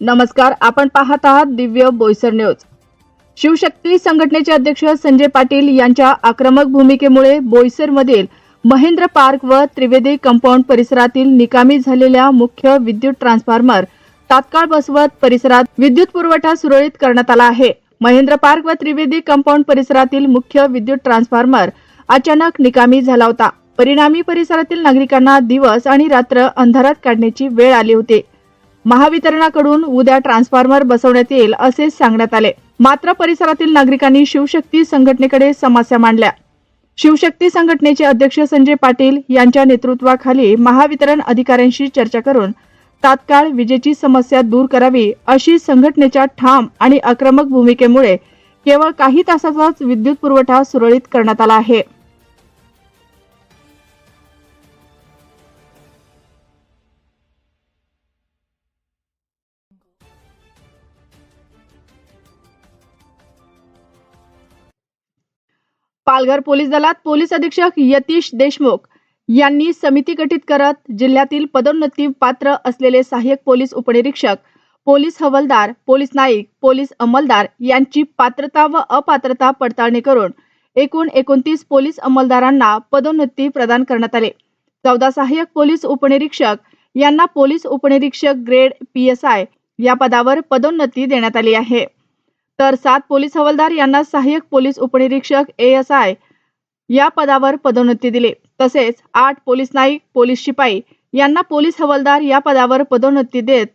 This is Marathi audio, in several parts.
नमस्कार आपण पाहत आहात दिव्य बोईसर न्यूज. शिवशक्ती संघटनेचे अध्यक्ष संजय पाटील यांच्या आक्रमक भूमिकेमुळे बोईसरमधील महेंद्र पार्क व त्रिवेदी कंपाऊंड परिसरातील निकामी झालेल्या मुख्य विद्युत ट्रान्सफॉर्मर तात्काळ बसवत परिसरात विद्युत पुरवठा सुरळीत करण्यात आला आहे. महेंद्र पार्क व त्रिवेदी कंपाऊंड परिसरातील मुख्य विद्युत ट्रान्सफॉर्मर अचानक निकामी झाला होता. परिणामी परिसरातील नागरिकांना दिवस आणि रात्र अंधारात काढण्याची वेळ आली होती. महावितरणाकडून उद्या ट्रान्सफॉर्मर बसवण्यात येईल असे सांगण्यात आले. मात्र परिसरातील नागरिकांनी शिवशक्ती संघटनेकडे समस्या मांडल्या. शिवशक्ती संघटनेचे अध्यक्ष संजय पाटील यांच्या नेतृत्वाखाली महावितरण अधिकाऱ्यांशी चर्चा करून तात्काळ विजेची समस्या दूर करावी अशी संघटनेच्या ठाम आणि आक्रमक भूमिकेमुळे केवळ काही तासाचाच विद्युत पुरवठा सुरळीत करण्यात आला आहे. पालघर पोलीस दलात पोलीस अधीक्षक यतीश देशमुख यांनी समिती गठीत करत जिल्ह्यातील पदोन्नती पात्र असलेले सहाय्यक पोलीस उपनिरीक्षक पोलीस हवालदार पोलीस नाईक पोलीस अंमलदार यांची पात्रता व अपात्रता पडताळणी करून एकूण एकोणतीस पोलीस अंमलदारांना पदोन्नती प्रदान करण्यात आले. चौदा सहाय्यक पोलीस उपनिरीक्षक यांना पोलीस उपनिरीक्षक ग्रेड पी एस आय या पदावर पदोन्नती देण्यात आली आहे. तर सात पोलीस हवालदार यांना सहाय्यक पोलीस उपनिरीक्षक एएसआय या पदावर पदोन्नती दिली. तसेच आठ पोलीस नाईक पोलीस शिपाई यांना पोलीस हवालदार या पदावर पदोन्नती देत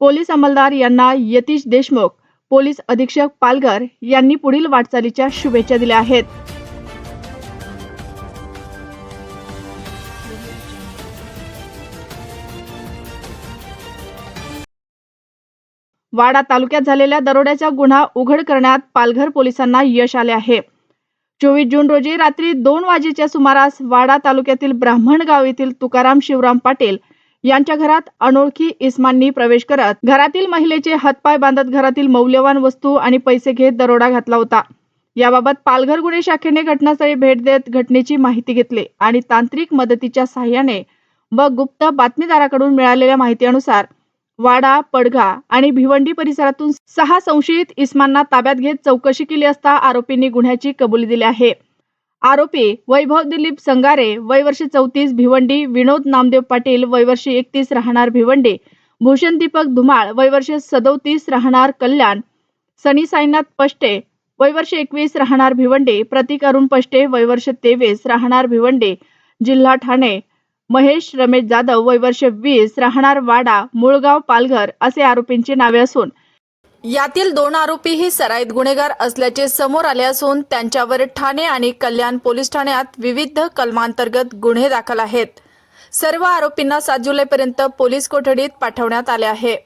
पोलीस अंमलदार यांना यतीश देशमुख पोलीस अधीक्षक पालघर यांनी पुढील वाटचालीच्या शुभेच्छा दिल्या आहेत. वाडा तालुक्यात झालेल्या दरोड्याचा गुन्हा उघड करण्यात पालघर पोलिसांना यश आले आहे. चोवीस जून रोजी रात्री दोन वाजेच्या सुमारास वाडा तालुक्यातील ब्राह्मणगाव येथील तुकाराम शिवराम पाटील यांच्या घरात अनोळखी इस्मांनी प्रवेश करत घरातील महिलेचे हातपाय बांधत घरातील मौल्यवान वस्तू आणि पैसे घेत दरोडा घातला होता. याबाबत पालघर गुन्हे शाखेने घटनास्थळी भेट देत घटनेची माहिती घेतली आणि तांत्रिक मदतीच्या सहाय्याने व गुप्त बातमीदाराकडून मिळालेल्या माहितीनुसार वाडा पडघा आणि भिवंडी परिसरातून सहा संशयित इस्मांना ताब्यात घेत चौकशी केली असता आरोपींनी गुन्ह्याची कबुली दिली आहे. आरोपी वैभव दिलीप संगारे वय वर्ष चौतीस भिवंडी विनोद नामदेव पाटील वयवर्ष एकतीस राहणार भिवंडी भूषण दीपक धुमाळ वयवर्ष सदोतीस राहणार कल्याण सनी साईनाथ पष्टे वयवर्ष एकवीस राहणार भिवंडी प्रतीक अरुण पष्टे वयवर्ष तेवीस राहणार भिवंडी जिल्हा ठाणे महेश रमेश जाधव वय वर्ष वीस राहणार वाडा मुळगाव पालघर असे आरोपींची नावे असून यातील दोन आरोपी ही सराईत गुन्हेगार असल्याचे समोर आले असून त्यांच्यावर ठाणे आणि कल्याण पोलीस ठाण्यात विविध कलमांतर्गत गुन्हे दाखल आहेत. सर्व आरोपींना सात जुलैपर्यंत पोलीस कोठडीत पाठवण्यात आले आहे.